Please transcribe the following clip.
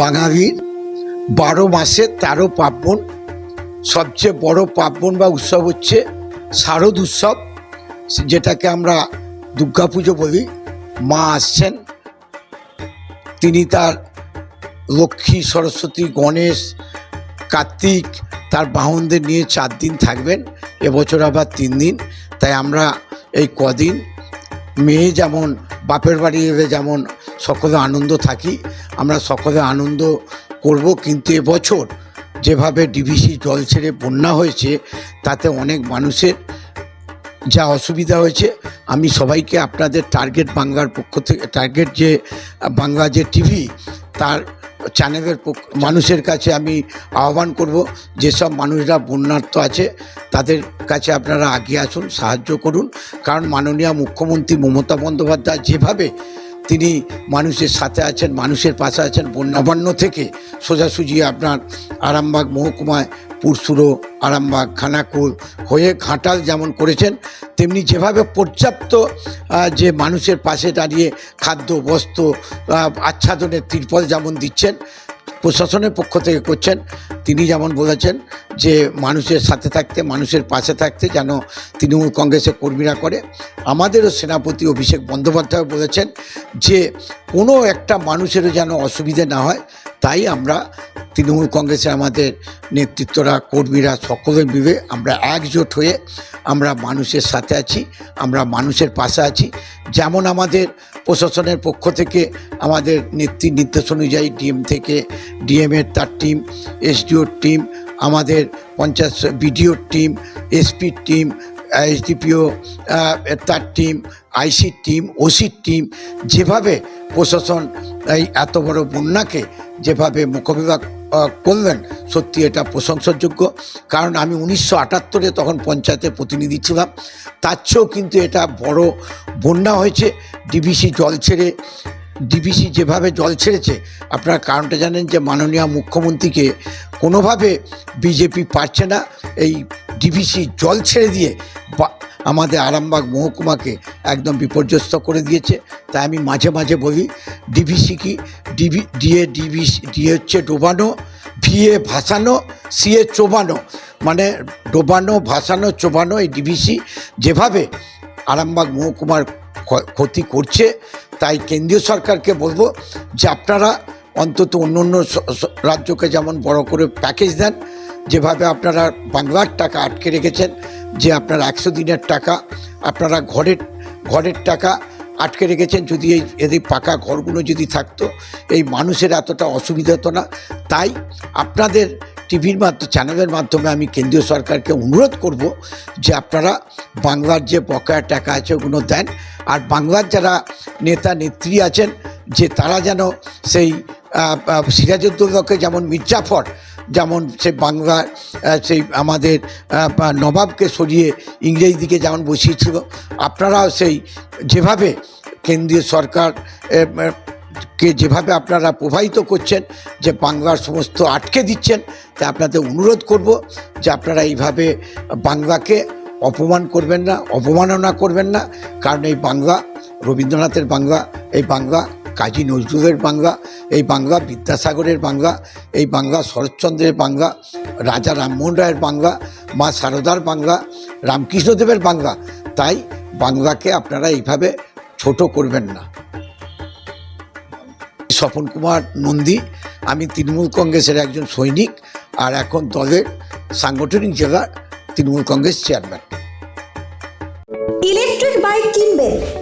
বাঙালির বারো মাসে তেরো পার্বণ। সবচেয়ে বড় পার্বণ বা উৎসব হচ্ছে শারদ উৎসব, যেটাকে আমরা দুর্গাপুজো বলি। মা আসছেন, তিনি তার লক্ষ্মী, সরস্বতী, গণেশ, কার্তিক তার বাহনদের নিয়ে চার দিন থাকবেন। এবছর আবার তিন দিন। তাই আমরা এই কদিন মেয়ে যেমন, বাপের বাড়ি এলে যেমন সকলে আনন্দ থাকি, আমরা সকলে আনন্দ করব। কিন্তু এবছর যেভাবে ডিভিসি জল ছেড়ে বন্যা হয়েছে, তাতে অনেক মানুষের যা অসুবিধা হয়েছে, আমি সবাইকে আপনাদের টার্গেট বাংলার পক্ষ থেকে টার্গেট যে, বাংলা যে টিভি তার চ্যানেলের মানুষের কাছে আমি আহ্বান করব, যেসব মানুষরা বন্যার্থ আছে, তাদের কাছে আপনারা আগিয়ে আসুন, সাহায্য করুন। কারণ মাননীয় মুখ্যমন্ত্রী মমতা বন্দ্যোপাধ্যায় যেভাবে তিনি মানুষের সাথে আছেন, মানুষের পাশে আছেন। বন্যাবান্য থেকে সোজাসুজি আপনার আরামবাগ মহকুমায় পুরসুরো, আরামবাগ, খানাকুল হয়ে ঘাটাল যেমন করেছেন, তেমনি যেভাবে পর্যাপ্ত যে মানুষের পাশে দাঁড়িয়ে খাদ্য, বস্ত্র আচ্ছাদনের তিরপল যেমন দিচ্ছেন প্রশাসনের পক্ষ থেকে করছেন, তিনি যেমন বলেছেন যে মানুষের সাথে থাকতে, মানুষের পাশে থাকতে যেন তৃণমূল কংগ্রেসের কর্মীরা করে। আমাদেরও সেনাপতি অভিষেক বন্দ্যোপাধ্যায় বলেছেন যে কোনো একটা মানুষেরও যেন অসুবিধে না হয়। তাই আমরা তৃণমূল কংগ্রেসে আমাদের নেতৃত্বরা, কর্মীরা সকলে মিলে আমরা একজোট হয়ে আমরা মানুষের সাথে আছি, আমরা মানুষের পাশে আছি। যেমন আমাদের প্রশাসনের পক্ষ থেকে আমাদের নেত্রী নির্দেশ অনুযায়ী ডিএম থেকে ডিএমের তার টিম, এসডিওর টিম, আমাদের পঞ্চায়েত বিডিওর টিম, এসপির টিম, এসডিপিও তার টিম, আইসির টিম, ওসির টিম, যেভাবে প্রশাসন এই এত বড় বন্যাকে যেভাবে আহ, করলেন সত্যি এটা প্রশংসাযোগ্য। কারণ আমি উনিশশো আটাত্তরে তখন পঞ্চায়েতের প্রতিনিধি ছিলাম। তার চেয়েও কিন্তু এটা বড় বন্যা হয়েছে। ডিবিসি জল ছেড়ে ডিবিসি যেভাবে জল ছেড়েছে আপনারা কারণটা জানেন যে মাননীয় মুখ্যমন্ত্রীকে কোনোভাবে বিজেপি পারছে না। এই ডিবিসি জল ছেড়ে দিয়ে আমাদের আরামবাগ মহকুমাকে একদম বিপর্যস্ত করে দিয়েছে। তাই আমি মাঝে মাঝে বলি, ডিভিসি কি? ডিবি ডিএ ডিবিসি ডিএ হচ্ছে ডোবানো, ভিএ ভাসানো, সিএ চোবানো। মানে ডোবানো, ভাসানো, চোবানো এই ডিভিসি যেভাবে আরামবাগ মহকুমার ক্ষতি করছে, তাই কেন্দ্রীয় সরকারকে বলব যে আপনারা অন্তত অন্য অন্য রাজ্যকে যেমন বড় করে প্যাকেজ দেন, যেভাবে আপনারা বাংলার টাকা আটকে রেখেছেন যে আপনারা একশো দিনের টাকা, আপনারা ঘরের ঘরের টাকা আটকে রেখেছেন, যদি এই এদের পাকা ঘরগুলো যদি থাকতো, এই মানুষের এতটা অসুবিধা হতো না। তাই আপনাদের টিভির মাধ্যমে, চ্যানেলের মাধ্যমে আমি কেন্দ্রীয় সরকারকে অনুরোধ করব যে আপনারা বাংলার যে বকেয়া টাকা আছে ওগুলো দেন। আর বাংলার যারা নেতা, নেত্রী আছেন, যে তারা যেন সেই সিরাজউদ্দৌলাকে যেমন মির্জাফর যেমন সে আহ, সেই আমাদের নবাবকে সরিয়ে ইংরেজ দিকে যেমন বসিয়েছিল আপনারাও সেই যেভাবে কেন্দ্রীয় সরকার কে যেভাবে আপনারা প্রবাহিত করছেন যে বাংলার সমস্ত আটকে দিচ্ছেন তা আপনাদের অনুরোধ করব যে আপনারা এইভাবে বাংলাকে অপমান করবেন না অপমাননা করবেন না কারণ এই বাংলা রবীন্দ্রনাথের বাংলা এই বাংলা কাজী নজরুলের বাংলা, এই বাংলা বিদ্যাসাগরের বাংলা, এই বাংলা শরৎচন্দ্রের বাংলা, রাজা রামমোহন রায়ের বাংলা, মা সারদার বাংলা, রামকৃষ্ণদেবের বাংলা, তাই বাংলাকে আপনারা এইভাবে ছোট করবেন না। স্বপন কুমার নন্দী, আমি তৃণমূল কংগ্রেসের একজন সৈনিক আর এখন দলের সাংগঠনিক জেলার Trinamool Congress chairman. Electric bike কিনবেন